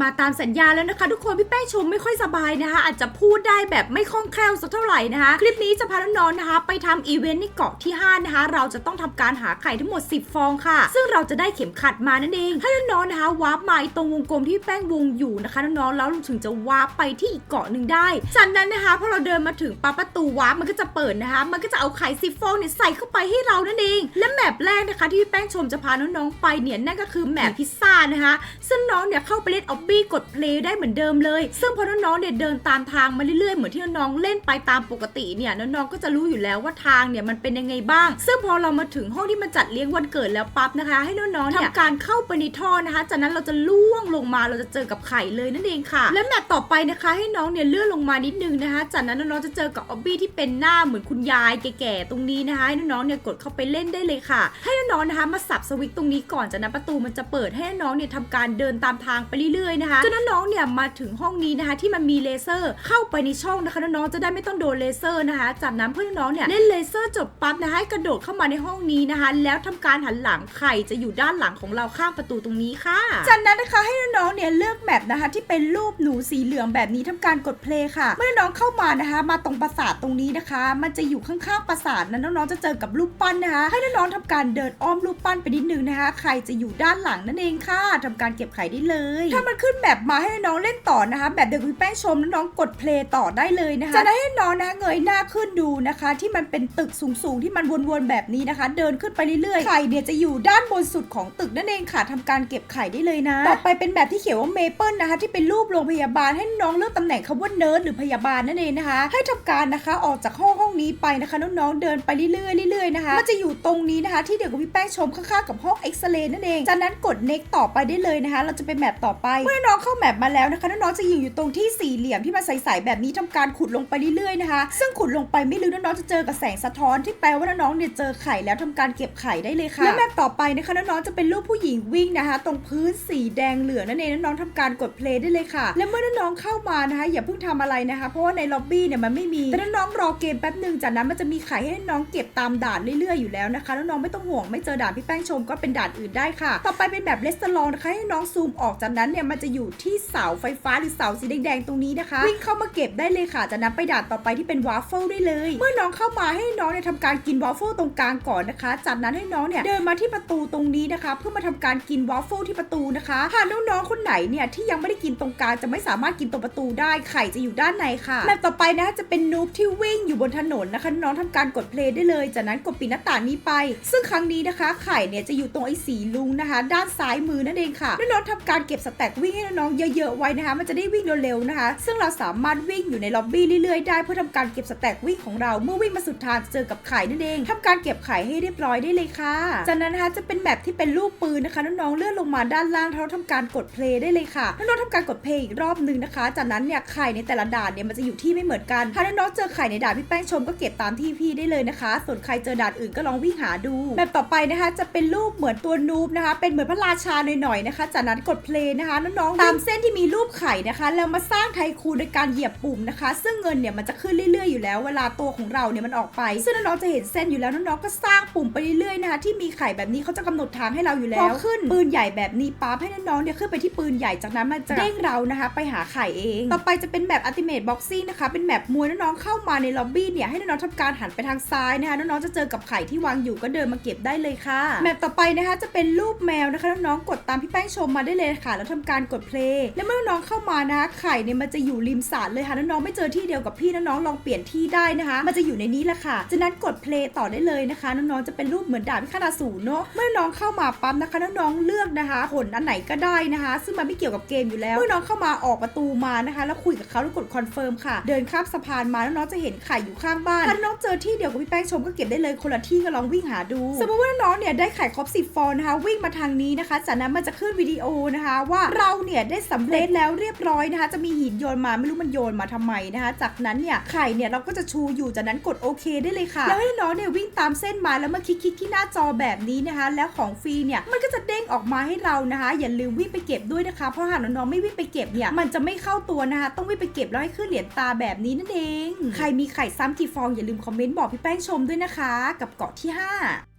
มาตามสัญญาแล้วนะคะ ทุกคนพี่แป้งชมไม่ค่อยสบายนะคะ อาจจะพูดได้แบบไม่คล่องแคล่วสักเท่าไหร่นะคะ คลิปนี้จะพาน้องๆนะคะ ไปทำอีเวนต์ในเกาะที่ 5 นะคะ เราจะต้องทำการหาไข่ทั้งหมด 10 ฟองค่ะ ซึ่งเราจะได้เข็มขัดมานั่นเองให้น้องๆนะคะวาร์ปมาตรงวงกลมที่แป้งวงอยู่นะคะน้องๆแล้วเราถึงจะวาร์ปไปที่อีกเกาะหนึ่งได้จากนั้นนะคะพอเราเดินมาถึงปั๊บประตูวาร์ปมันก็จะเปิดนะคะ มันก็จะเอาไข่10ฟองเนี่ยใส่เข้าไปให้เรานั่นเอง และแมปแรกนะคะ ที่พี่แป้งชมจะพาน้องๆไปเนี่ยนั่นก็คือแมปพิซซ่านะคะซึ่งน้องเนี่ยเข้าไปเล่นออบบี้กดเพลย์ได้เหมือนเดิมเลย ซึ่งพอน้องๆเนี่ยเดินตามทางมาเรื่อยๆ เหมือนที่น้องๆเล่นไปตามปกติเนี่ยน้องๆก็จะรู้อยู่แล้วว่าทางเนี่ยมันเป็นยังไงบ้าง ซึ่งพอเรามาถึงห้องที่มันจัดเลี้ยงวันเกิดแล้วปั๊บนะคะ ให้น้องๆเนี่ยทำการเข้าไปในท่อนะคะ จากนั้นเราจะล่วงลงมาเราจะเจอกับไข่เลยนั่นเองค่ะ และแมปต่อไปนะคะ ให้น้องเนี่ยเลื่อนลงมานิดนึงนะคะ จากนั้นน้องๆจะเจอกับออบบี้ที่เป็นหน้าเหมือนคุณยายแก่ๆตรงนี้นะคะให้น้องๆเนี่ยกดเข้าไปเล่นได้เลยค่ะ ให้น้องๆนะคะมาสับสวิตตรงนี้ก่อนจากนั้นประตูมันจะเปิดให้น้องเนี่ยทำการเดินตามทางไปเรื่อยๆนะคะจนน้องๆเนี่ยมาถึงห้องนี้นะคะ ที่มันมีเลเซอร์เข้าไปในช่องนะคะน้องๆจะได้ไม่ต้องโดนเลเซอร์นะคะ จากนั้นเพื่อนน้องๆเนี่ยเล่นเลเซอร์จบปั๊บนะคะให้กระโดดเข้ามาในห้องนี้นะคะ แล้วทำการหันหลังไข่จะอยู่ด้านหลังของเราข้างประตูตรงนี้ค่ะ จากนั้นนะคะให้น้องๆเนี่ยเลือกแมปนะคะ ที่เป็นรูปหนูสีเหลืองแบบนี้ทำการกดเพลย์ค่ะ เมื่อน้องเข้ามานะคะ มาตรงปราสาทตรงนี้นะคะ มันจะอยู่ข้างๆปราสาทนะน้องๆจะเจอกับรูปปั้นนะคะ ให้น้องๆทำการเดินอ้อมรูปปั้นไปนิดนึงนะคะ ไข่จะอยู่ด้านหลังนั่นเองค่ะทำการเก็บไข่ได้เลย ถ้ามันขึ้นแบบมาให้น้องเล่นต่อนะคะ แบบเด็กพี่แป้งชมน้องกดเพลย์ต่อได้เลยนะคะ จะได้ให้น้องนะเงยหน้าขึ้นดูนะคะ ที่มันเป็นตึกสูงๆ ที่มันวนๆแบบนี้นะคะ เดินขึ้นไปเรื่อยๆ ไข่เนี่ยจะอยู่ด้านบนสุดของตึกนั่นเองค่ะทำการเก็บไข่ได้เลยนะ ต่อไปเป็นแบบที่เขียนว่าเมเปิลนะคะ ที่เป็นรูปโรงพยาบาลให้น้องเลือกตำแหน่งคำว่าเนิร์ดหรือพยาบาลนั่นเองนะคะ ให้ทำการนะคะออกจากห้องห้องนี้ไปนะคะน้องๆเดินไปเรื่อยๆเรื่อยๆนะคะมันจะอยู่ตรงนี้นะคะ ที่เดี๋ยวกับพี่แป้งชมข้างๆกับห้องเอ็กซเรย์นั่นเองจากนั้นกด next ต่อไปได้เลยนะคะ เราจะเป็นแมปต่อไปเมื่อน้องเข้าแมปมาแล้วนะคะน้องๆจะอยู่อยู่ตรงที่สี่เหลี่ยมที่มันใสๆแบบนี้ทำการขุดลงไปเรื่อยๆนะคะ ซึ่งขุดลงไปไม่ลึกน้องๆจะเจอกับแสงสะท้อนที่แปลว่าน้องๆเนี่ยเจอไข่แล้วทำการเก็บไข่ได้เลยค่ะและแมปต่อไปนะคะน้องๆจะเป็นรูปผู้หญิงวิ่งนะคะ ตรงพื้นสีแดงเหลืองนั่นเองน้องๆทำการกดเพลย์ได้เลยค่ะ และเมื่อน้องๆเข้ามานะคะ อย่าเพิ่งทำอะไรนะคะ เพราะว่าในล็อบบี้เนี่ยมันไม่มีแต่น้องๆรอเกมแป๊บนึงจากนั้นมันจะมีไข่ให้น้องเก็บตามด่านเรื่อยๆอยู่แล้วนะคะแล้วน้องไม่ต้องห่วงไม่เจอด่านพี่แป้งชมก็เป็นด่านอื่นได้ค่ะ ต่อไปเป็นแบบเลสเตอรองนะคะให้น้องซูมออกจากนั้นเนี่ยมันจะอยู่ที่เสาไฟฟ้าหรือเสาสีแดงๆตรงนี้นะคะวิ่งเข้ามาเก็บได้เลยค่ะจากนั้นไปด่านต่อไปที่เป็นวาฟเฟิลได้เลย เมื่อน้องเข้ามาให้น้องเนี่ยทำการกินวาฟเฟิลตรงกลางก่อนนะคะ จากนั้นให้น้องเนี่ยเดินมาที่ประตูตรงนี้นะคะ เพื่อมาทำการกินวาฟเฟิลที่ประตูนะคะหากน้องๆคนไหนเนี่ยที่ยังไม่ได้กินตรงกลางจะไม่สามารถกินตรงประตูได้ไข่จะอยู่ด้านในค่ะแบบต่อไปนะจะเป็นนูบที่วิ่งอยู่บนถนนนะคะน้องทำการกดเพลย์ได้เลย จากนั้นกดปิดหน้าต่างนี้ไป ซึ่งครั้งนี้นะคะ ไข่เนี่ยจะอยู่ตรงไอ้สีลุงนะคะ ด้านซ้ายมือนั่นเองค่ะน้องทำการเก็บสแต็กวิ่งให้น้องเยอะๆไว้นะคะ มันจะได้วิ่งเร็วๆนะคะ ซึ่งเราสามารถวิ่งอยู่ในล็อบบี้เรื่อยๆได้เพื่อทำการเก็บสแต็กวิ่งของเราเมื่อวิ่งมาสุดทางเจอกับไข่นั่นเองทำการเก็บไข่ให้เรียบร้อยได้เลยค่ะ จากนั้นนะคะจะเป็นแบบที่เป็นรูปปืนนะคะน้องๆเลื่อนลงมาด้านล่างเราทำการกดเพลย์ได้เลยค่ะน้องๆทำการกดเพลย์อีกรอบหนึ่งนะคะ จากนั้นเนี่ยไข่ในแต่ละด่านเนี่ยมันจะอยู่ที่ไม่เหมือนกันถ้าน้องๆเจอไข่ในด่านพี่แป้งชมก็เก็บตามที่พี่ได้เลยนะคะ ส่วนใครเจอด่านอื่นก็ลองวิ่งหาดูแบบต่อไปนะคะ จะเป็นรูปเหมือนตัวนูบนะคะ เป็นเหมือนพระราชาหน่อยๆนะคะ จากนั้นกดเพลย์นะคะน้องๆตามเส้นที่มีรูปไข่นะคะ แล้วมาสร้างไทคูนโดยการเหยียบปุ่มนะคะ ซึ่งเงินเนี่ยมันจะขึ้นเรื่อยๆอยู่แล้ว เวลาตัวของเราเนี่ยมันออกไป ซึ่งน้องๆจะเห็นเส้นอยู่แล้วน้องๆก็สร้างปุ่มไปเรื่อยๆนะคะที่มีไข่แบบนี้เขาจะกำหนดทางให้เราอยู่แล้วพอขึ้นปืนใหญ่แบบนี้ปั๊บให้น้องๆเนี่ยขึ้นไปที่ปืนใหญ่จากนั้นมันจะเด้งเรานะคะ ไปหาไข่เอง ต่อไปจะเป็นแบบ Ultimate Boxing นะคะเป็นแบบมวยน้องๆเข้ามาในล็อบบี้เนี่ยให้น้องๆทำการหันไปทางซ้ายนะคะน้องๆจะเจอกับไข่ที่วางอยู่ก็เดินมาเก็บได้เลยค่ะแบบต่อไปนะคะจะเป็นรูปแมวนะคะน้องๆกดตามพี่แป้งชมมาได้เลยค่ะ แล้วทำการกดเพลย์และเมื่อน้องเข้ามานะคะไข่เนี่ยมันจะอยู่ริมสระเลยค่ะน้องๆไม่เจอที่เดียวกับพี่น้องๆลองเปลี่ยนที่ได้นะคะ มันจะอยู่ในนี้แหละค่ะจากนั้นกดเพลย์ต่อได้เลยนะคะน้องๆจะเป็นรูปเหมือนดาบพิฆาตอสูรเนาะเมื่อน้องเข้ามาปั๊บนะคะน้องๆเลือกนะคะ ผลอันไหนก็ได้นะคะ ซึ่งมันไม่เกี่ยวกับเกมอยู่แล้ว เมื่อน้องเข้ามาออกประตูมานะคะ แล้วคุยกับเขาแล้วกดคอนเฟิร์มค่ะ เดินข้ามสะพานมาแล้วน้องจะเห็นไข่อยู่ข้างบ้าน ถ้าน้องเจอที่เดียวกับพี่แป้งชมก็เก็บได้เลยคนละที่ก็ลองวิ่งหาดู สมมติว่าน้องเนี่ยได้ไข่ครบ10ฟองนะคะ วิ่งมาทางนี้นะคะ จากนั้นมันจะขึ้นวิดีโอนะคะ ว่าเราเนี่ยได้สำเร็จแล้วเรียบร้อยนะคะ จะมีหินโยนมาไม่รู้มันโยนมาทำไมนะคะ จากนั้นเนี่ยไข่เนี่ยเราก็จะชูอยู่จากนั้นกดโอเคได้เลยค่ะ แล้วให้น้องเนี่ยวิ่งตามเส้นมาแล้วมาคลิกๆที่หน้าจอแบบนี้นะคะ แล้วของฟรีเนี่ยมันก็จะเด้งออกมาให้เรานะคะ อย่าลืมวิ่งไปเก็บด้วยนะคะ เพราะหากน้องๆไม่วิ่งไปเก็บเนี่ยมันจะไม่เข้าตัวนะคะ ต้องวิ่งไปเก็บแล้วให้ขึ้นเหรียญตาแบบนี้นั่นเอง ใครมีไข่ซ้ำกี่ฟองอย่าลืมคอมเมนต์บอกพี่แป้งชมด้วยนะคะ กับเกาะที่ 5